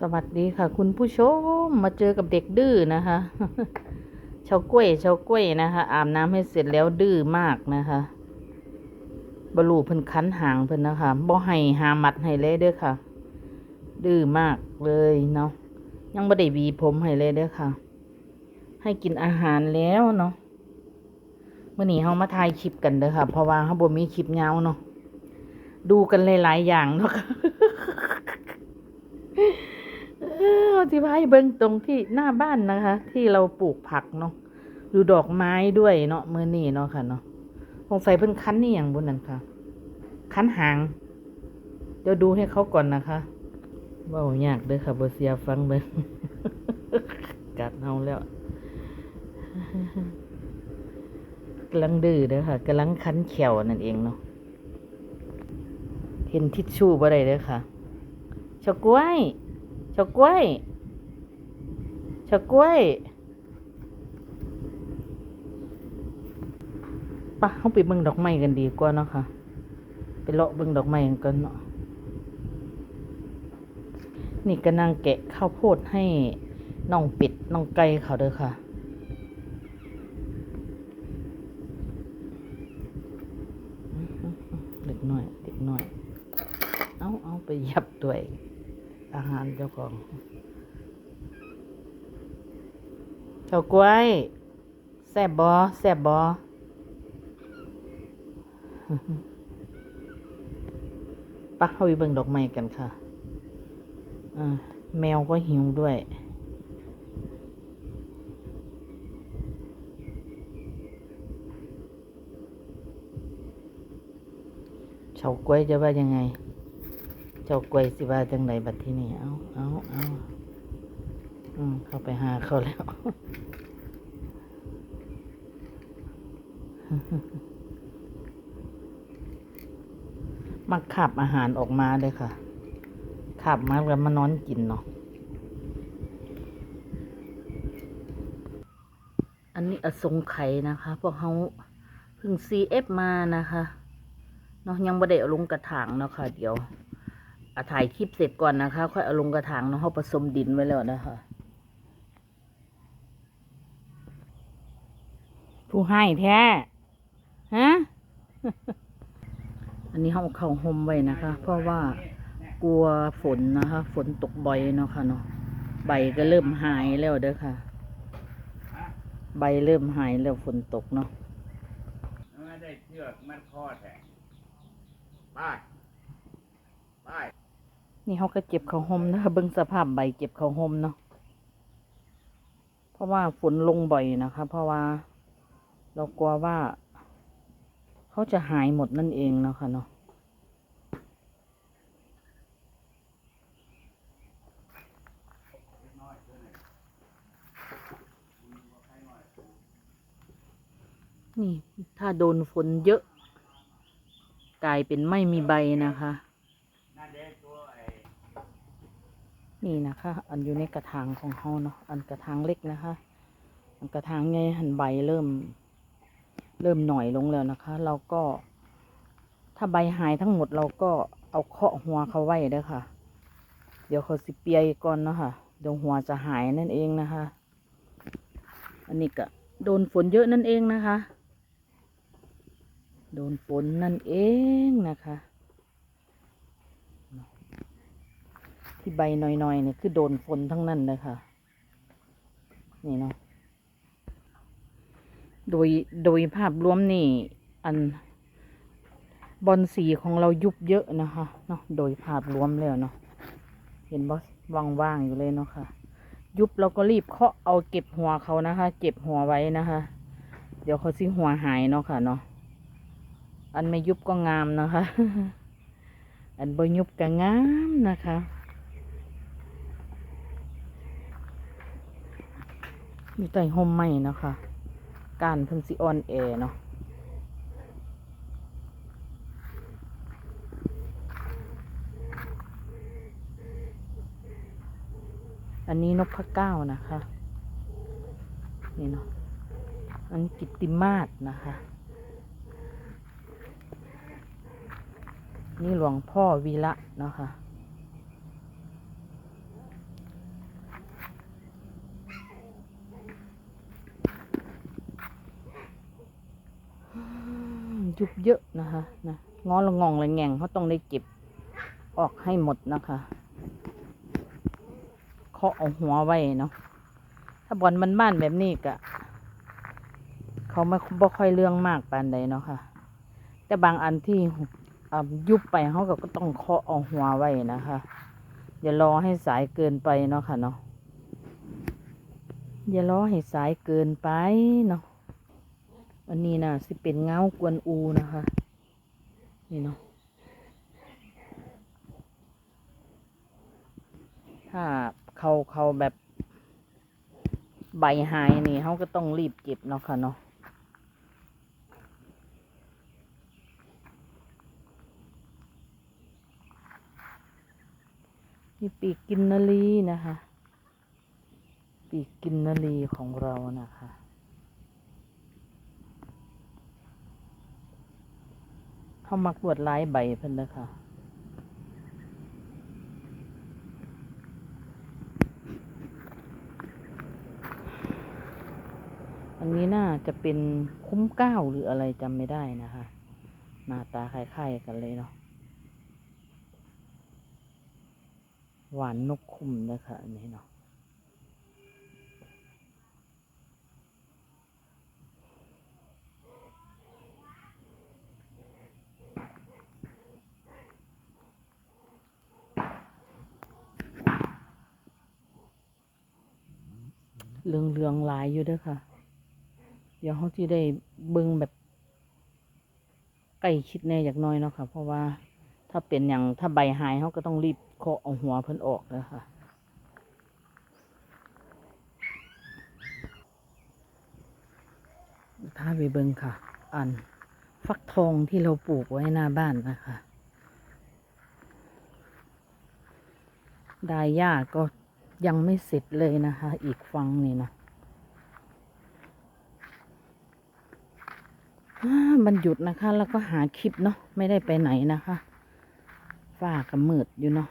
สวัสดีค่ะ คุณผู้ชมมาเจอกับเด็กดื้อนะคะชาวกล้วยชาวกล้วยนะคะ อาบน้ำให้เสร็จแล้วดื้อมากนะคะบรูเพิ่นคันหางเพิ่นนะคะบ่ให้หามัดให้เลยเด้อค่ะ ดื้อมากเลยเนาะยังบ่ได้วีผมให้เลยเด้อค่ะ ให้กินอาหารแล้วเนาะมื่อนี้เฮามาถ่ายคลิปกันเด้อค่ะ เพราะว่าเฮาบ่มีคลิปยาวเนาะดูกันหลายๆอย่างเนาะค่ะ เออที่พายเบิ้งตรงที่หน้าบ้านนะคะ ที่เราปลูกผักเนาะดูดอกไม้ด้วยเนาะมือนี่เนาะค่ะเนาะสงสัยเพิ่นคั้นนี่อย่างบนนั้นค่ะ คั้นหาง เดี๋ยวดูให้เขาก่อนนะคะว่ายากเด้อค่ะบเสียฟังเบิ้งกัดเอาแล้วกำลังดื้อเด้อค่ะกำลังคั้นเขียวนั่นเองเนาะเห็นทิชชู่บ่ได้เด้อค่ะเฉากล้วย เฉากล้วยเฉากล้วยปะเขาไปเบิ่งดอกไม้กันดีกว่าเนาะค่ะ ไปเลาะเบิ่งดอกไม้กันก่อนเนาะนี่ก็นั่งแกะข้าวโพดให้น้องเป็ดน้องไก่เขาเด้อค่ะ เด็กน้อย เด็กน้อย เอาเอาไปยับด้วย อาหารเจ้าของเฉากล้วยแซบบอแซบบอปักเข้าไปเบิ่งดอกไม้กันค่ะอ่าแมวก็หิวด้วย เฉากล้วยจะว่ายังไง เจ้ากล้วยสิว่าจังไดบัดที่นี่เอาเอาเอาอืมเข้าไปหาเขาแล้วมาขับอาหารออกมาเลยค่ะ ขับมาแล้วมานอนกินเนาะ อันนี้อสงไขยนะคะ พวกเขาเพิ่ง CF มานะคะ เนาะยังไม่ได้ลงกระถางเนาะค่ะ เดี๋ยว อาถ่ายคลิปเสร็จก่อนนะคะ ค่อยเอาลงกระถางเนาะเขาผสมดินไว้แล้วนะคะผู้ให้แท้ฮะอันนี้เขาเอาเข้าห่มไว้นะคะ เพราะว่ากลัวฝนนะคะ ฝนตกบ่อยเนาะค่ะเนาะใบก็เริ่มหายแล้วเด้อค่ะ ใบเริ่มหายแล้วฝนตกเนาะไม่ได้เชือกมัดคอแทงไปไป นี่เขาก็เจ็บเขาหมนะคะเบิ่งสภาพใบเจ็บเขาหมเนาะเพราะว่าฝนลงบ่อยนะคะ เพราะว่า เรากลัวว่าเขาจะหายหมดนั่นเองเนาะค่ะเนาะนี่ถ้าโดนฝนเยอะ กลายเป็นไม่มีใบนะคะ นั่นเด็กตัวไอ้ นี่นะคะ อันอยู่ในกระถางของเขาเนาะอันกระถางเล็กนะคะ อันกระถางใหญ่หันใบเริ่ม เริ่มหน่อยลงแล้วนะคะ เราก็ ถ้าใบหายทั้งหมดเราก็เอาเคาะหัวเขาไว้เด้อค่ะ เดี๋ยวเขาสิเปียก่อนเนาะค่ะเดี๋ยวหัวจะหายนั่นเองนะคะ อันนี้ก็โดนฝนเยอะนั่นเองนะคะ โดนฝนนั่นเองนะคะ ที่ใบน่อยๆเนี่ยคือโดนฝนทั้งนั้นเลยค่ะ นี่เนาะโดยโดยภาพรวมนี่ อันบอลสีของเรายุบเยอะนะคะเนาะโดยภาพรวมแล้วเนาะเห็นบอสว่างๆอยู่เลยเนาะค่ะ ยุบเราก็รีบเคาะเอาเก็บหัวเขานะคะ เก็บหัวไว้นะคะ เดี๋ยวเขาสิหัวหายเนาะค่ะเนาะอันไม่ยุบก็งามนะคะ อันบ่ยุบก็งามนะคะ อยู่ใต้ห่มไม้นะคะการเพิ่งสิออนแอเนาะอันนี้นกพะเก้านะคะ นี่เนาะอันนี้กิตติมาศนะคะ นี่หลวงพ่อวีระเนาะค่ะ ยุบเยอะนะคะนะงอละงองละแงงเขาต้องได้เก็บออกให้หมดนะคะเคาะเอาหัวไว้เนาะถ้าบอลมันบ้านแบบนี้กะเขาไม่บ่ค่อยเรื่องมากปานใดเนาะค่ะ แต่บางอันที่อ่ายุบไปเขาก็ก็ต้องเคาะเอาหัวไว้นะคะอย่ารอให้สายเกินไปเนาะค่ะเนาะอย่ารอให้สายเกินไปเนาะ อันนี้นะสิเป็นเงากวนอูนะคะ นี่เนาะถ้าเขาเขาแบบใบหายนี่เขาก็ต้องรีบเก็บเนาะค่ะเนาะนี่ปีกกินนารีนะคะ ปีกกินนารีของเรานะคะ เขามักวดลายใบเพิ่นนะคะอันนี้น่าจะเป็นคุ้มเก้าหรืออะไรจำไม่ได้นะคะ หน้าตาคล้ายๆกันเลยเนาะหวานนกคุ้มนะคะอันนี้เนาะ เหลืองเหลืองหลายอยู่เด้วยค่ะ เดี๋ยวเขาจะได้เบิ่งแบบใกล้ชิดแน่อยากน้อยเนาะค่ะ เพราะว่าถ้าเป็นอย่างถ้าใบหายเขาก็ต้องรีบเคาะเอาหัวเพิ่นออกเลยค่ะถ้าไปเบิ้งค่ะ อันฟักทองที่เราปลูกไว้หน้าบ้านนะคะ ไดายหญ้าก็ ยังไม่เสร็จเลยนะคะ อีกฟังนี่นะมันหยุดนะคะ แล้วก็หาคลิปเนาะไม่ได้ไปไหนนะคะฝ้ากับมืดอยู่เนาะ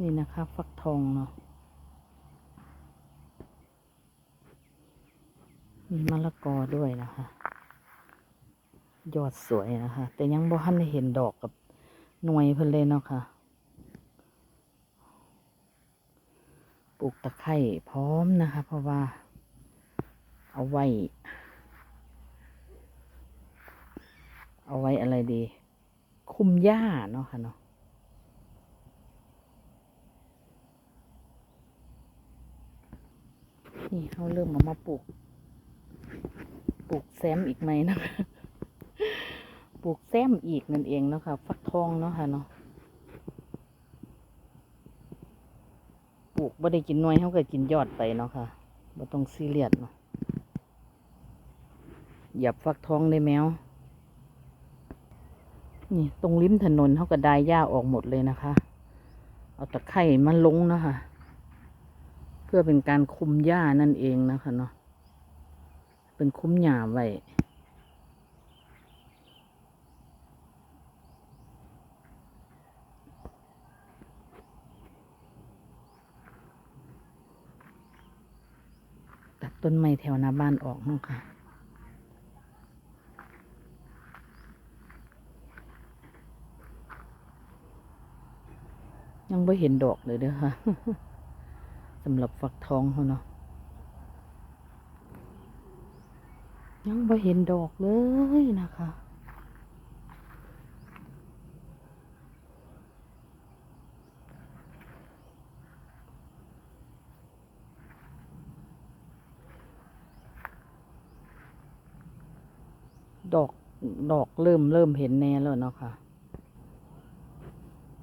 นี่นะคะ ฟักทองเนาะมีมะละกอด้วยนะคะ ยอดสวยนะคะ แต่ยังบ่ทันได้เห็นดอกกับหน่วยเพิ่นเลยเนาะค่ะ ปลูกตะไคร่พร้อมนะคะ เพราะว่า เอาไว้ เอาไว้อะไรดี คุมหญ้าเนาะค่ะเนาะนี่เขาเริ่มเอามาปลูก ปลูกแซมอีกไหมนะคะ ปลูกแซมอีกนั่นเองเนาะค่ะฟักทองเนาะค่ะเนาะปลูกบ่ได้กินหน่วยเขาก็กินยอดไปเนาะค่ะบ่ต้องซีเรียสเนาะหยับฟักทองได้แมว นี่ตรงริมถนนเขาก็ดายหญ้าออกหมดเลยนะคะ เอาตะไคร่มาลงเนาะคะเพื่อเป็นการคุมหญ้านั่นเองนะคะเนาะเป็นคุ้มหญ้าไว้ ตัดต้นไม้แถวหน้าบ้านออกเนาะค่ะ ยังไม่เห็นดอกเลยเด้อค่ะสำหรับฝักทองเขาเนาะยังไม่เห็นดอกเลยนะคะ ดอกดอกเริ่มเริ่มเห็นแน่แล้วเนาะค่ะ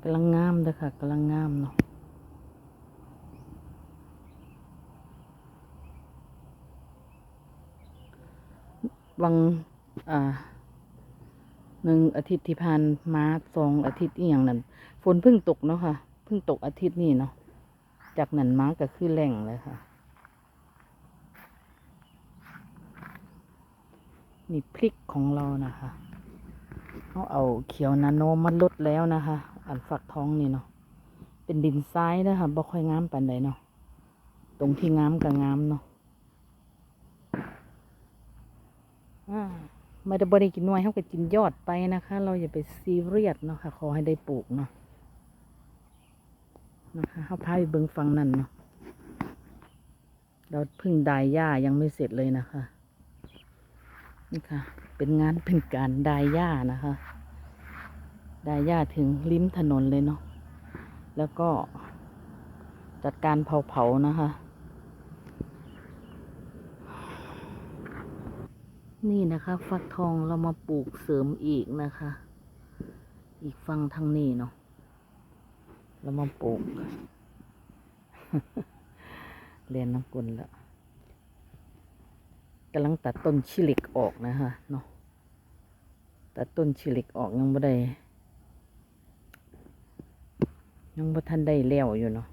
กำลังงามเด้อค่ะกำลังงามเนาะวังอ่าหนึ่งอาทิตย์ที่ผ่านมาสองอาทิตย์อีอย่างนั้นฝนเพิ่งตกเนาะค่ะเพิ่งตกอาทิตย์นี้เนาะจากนั้นมาก็คือแหล่งเลยค่ะ นี่พริกของเรานะคะเขาเอาเขียวนาโนมาลดแล้วนะคะ อันฝักท้องนี่เนาะเป็นดินทรายนะคะบ่ค่อยงามปานใดเนาะตรงที่งามกับงามเนาะอ่าไม่ได้บริกินหน่วยเขาก็กินยอดไปนะคะ เราอย่าไปซีเรียสเนาะค่ะขอให้ได้ปลูกเนาะนะคะเขาพาไปเบิงฟังนั่นเนาะเราเพิ่งดายหญ้ายังไม่เสร็จเลยนะคะ นี่ค่ะ เป็นงานเป็นการดายหญ้านะคะดายหญ้าถึงริมถนนเลยเนาะแล้วก็จัดการเผาๆนะคะ นี่นะคะฟักทองเรามาปลูกเสริมอีกนะคะ อีกฝั่งทางนี้เนาะเรามาปลูกเรียนน้ำกุลแล้ว กำลังตัดต้นชิลิกออกนะคะเนาะตัดต้นชิลิกออกยังไม่ได้ ยังบ่ทันได้แล้วอยู่เนาะ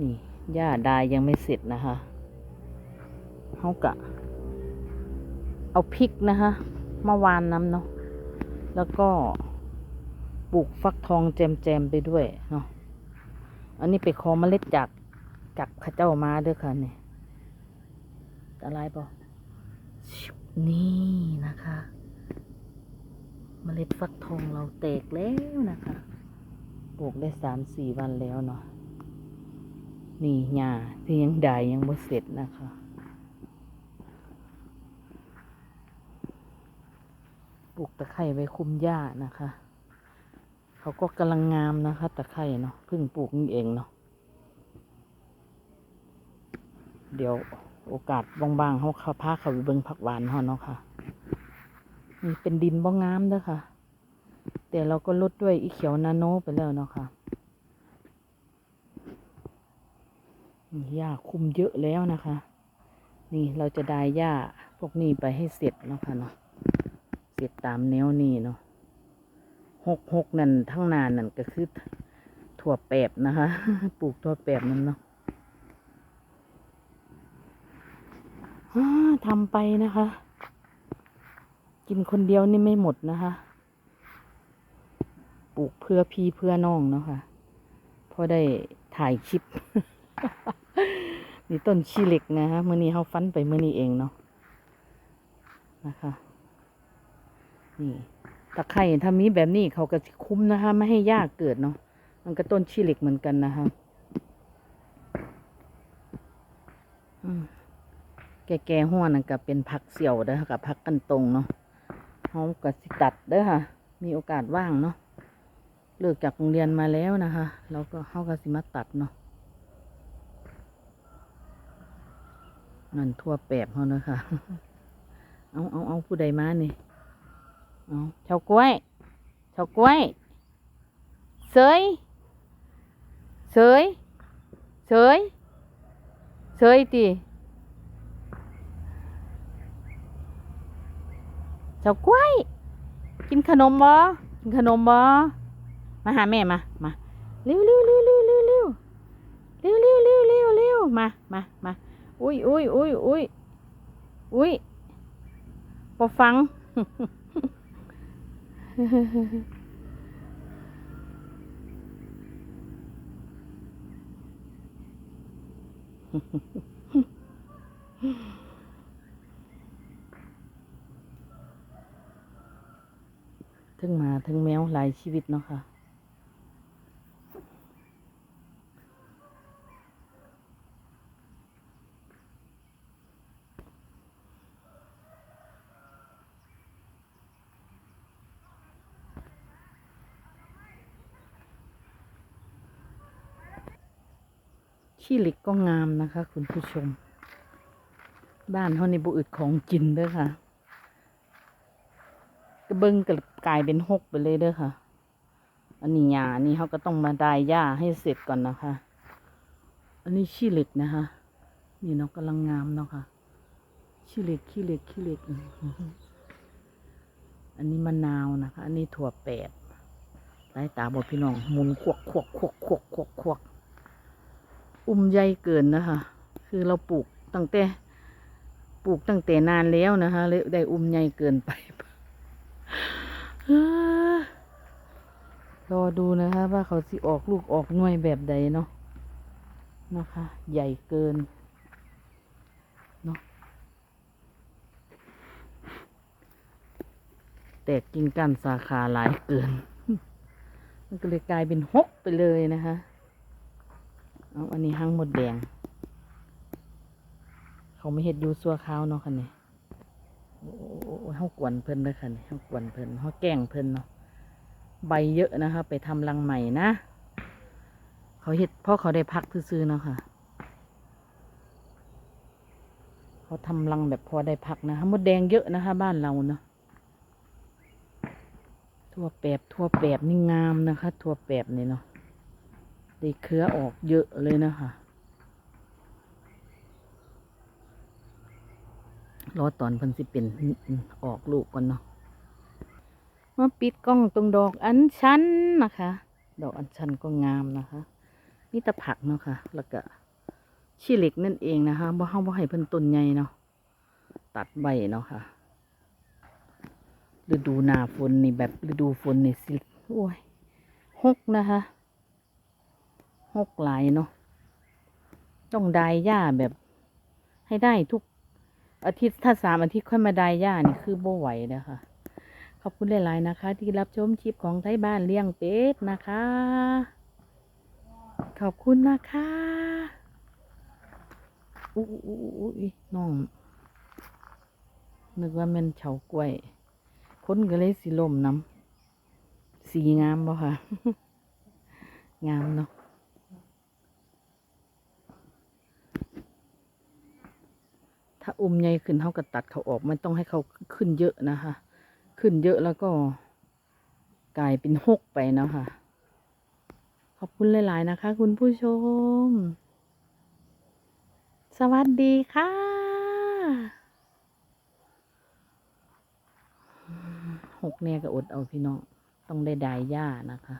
นี่หญ้าดายยังไม่เสร็จนะคะเขากะ เอาพริกนะคะมาวานน้ำเนาะแล้วก็ปลูกฟักทองแจมๆไปด้วยเนาะอันนี้ไปขอเมล็ดจากจากข้าเจ้ามาเด้อค่ะเนี่ย อะไรปะนี่นะคะเมล็ดฟักทองเราแตกแล้วนะคะปลูกได้สามสี่วันแล้วเนาะนี่หญ้าที่ยังได้ยังบ่เสร็จนะคะปลูกตะไคร้ไว้คุมหญ้านะคะ เขาก็กำลังงามนะคะ ตะไคร้เนาะเพิ่งปลูกนี่เองเนาะเดี๋ยว โอกาสบางๆเขาเขาพาเขาไปเบิ่งผักหวานเขาเนาะค่ะ นี่เป็นดินบ่งามเด้อค่ะ แต่เราก็ลดด้วยอีเขียวนาโนไปแล้วเนาะค่ะนี่หญ้าคุมเยอะแล้วนะคะ นี่เราจะได้หญ้าพวกนี้ไปให้เสร็จเนาะค่ะเนาะเสร็จตามแนวนี้เนาะหกหกนั่นทั้งนานนั่นก็คือถั่วแปบนะคะ ปลูกถั่วแปบนั่นเนาะอ่า ทำไปนะคะ กินคนเดียวนี่ไม่หมดนะคะ ปลูกเพื่อพี่เพื่อน้องเนาะค่ะพอได้ถ่ายคลิป นี่ต้นชีเหล็กนะคะมื่อนี้เขาฟันไปมื่อนี้เองเนาะนะคะ นี่ตะไคร่ถ้ามีแบบนี้เขาก็คุ้มนะคะ ไม่ให้ยากเกิดเนาะมันก็ต้นชีเหล็กเหมือนกันนะคะอืม แก่ๆหัวนั่นก็เป็นผักเสี่ยวเด้อค่ะกับผักกันตรงเนาะเขาก็สิตัดเด้อค่ะ มีโอกาสว่างเนาะเลิกจากโรงเรียนมาแล้วนะคะเราก็เขาก็สิมาตัดเนาะนั่นทั่วแปบเขาเนอะค่ะ เอาเอาเอาผู้ใดมานี่เอาเฉากล้วยเฉากล้วยเสยเสยเสยเสยตี เฉากล้วย กินขนมบ่กินขนมบ่มาหาแม่มามาเร็วเร็วเร็วเร็วเร็วเร็วเร็วเร็วเร็วเร็วเร็วมามามาอุ้ยอุ้ยอุ้ยอุ้ยอุ้ยพอฟัง ทั้งหมาทั้งแมวหลายชีวิตเนาะค่ะขี้เหล็กก็งามนะคะ คุณผู้ชม บ้านเขาในบุอึดของกินเด้อค่ะ กระเบิงกับ กลายเป็นหกไปเลยเด้อค่ะ อันนี้หญ้านี่เขาก็ต้องมาดายหญ้าให้เสร็จก่อนนะคะ อันนี้ขี้เหล็กนะคะ นี่เนาะกำลังงามเนาะค่ะ ขี้เหล็กขี้เหล็กขี้เหล็ก อันนี้มะนาวนะคะ อันนี้ถั่วแปดสายตาบอพี่น้องหมุนควกควกควกควกควกควกอุ้มใหญ่เกินนะคะ คือเราปลูกตั้งแต่ปลูกตั้งแต่นานแล้วนะคะเลยได้อุ้มใหญ่เกินไป รอดูนะคะ ว่าเขาสิออกลูกออกหน่วยแบบใดเนาะนะคะ ใหญ่เกินเนาะแตกกิ่งก้านสาขาหลายเกิน มันก็เลยกลายเป็นหกไปเลยนะคะเอาอันนี้ห้างหมดแดง เขาไม่เห็ดอยูซัวข้าวเนาะค่ะเนี่ เฮากวนเพิ่นเลยค่ะเนี่เฮากวนเพิ่นเฮาแกล้งเพิ่นเนาะใบเยอะนะคะ ไปทำรังใหม่นะเขาเห็ดเพราะเขาได้พักซื้อๆเนาะค่ะเขาทำรังแบบพอได้พักนะคะมดแดงเยอะนะคะ บ้านเราเนาะทั่วแปบทั่วแปบนี่งามนะคะ ทั่วแปบนี่เนาะได้เครือออกเยอะเลยนะคะ รอตอนเพิ่นสิเป็นออกลูกก่อนเนาะมาปิดกล้องตรงดอกอัญชันนะคะ ดอกอัญชันก็งามนะคะนี่ตะผักเนาะค่ะ แล้วก็ชีเหล็กนั่นเองนะคะบ่เฮาบ่ให้เพิ่นต้นใหญ่เนาะตัดใบเนาะค่ะฤดูหน้าฝนนี่แบบฤดูฝนนี่สิโอ้ยหกนะคะหกหลายเนาะต้องไดายหญ้าแบบให้ได้ทุก อาทิตย์ถ้าสามอาทิตย์ค่อยมาไดายหญ้านี่คือโบไหวนะคะขอบคุณหลาย ๆ นะคะ ที่รับชมชิปของไทยบ้านเลี้ยงเป็ดนะคะ ขอบคุณนะคะอู้อู้อู้ยน้องนึกว่าแมันเฉากล้วย คนก็เลยสีลมน้ำสีงามบ่ค่ะ งามเนาะ ถ้าอุ้มใหญ่ขึ้นเขาก็ตัดเขาออกไม่ต้องให้เขาขึ้นเยอะนะคะ ขึ้นเยอะแล้วก็ กลายเป็นหกไปเนาะค่ะ ขอบคุณหลาย ๆ นะคะ คุณผู้ชม สวัสดีค่ะหกเนี่ยก็อดเอาพี่น้อง ต้องได้ดายหญ้านะคะ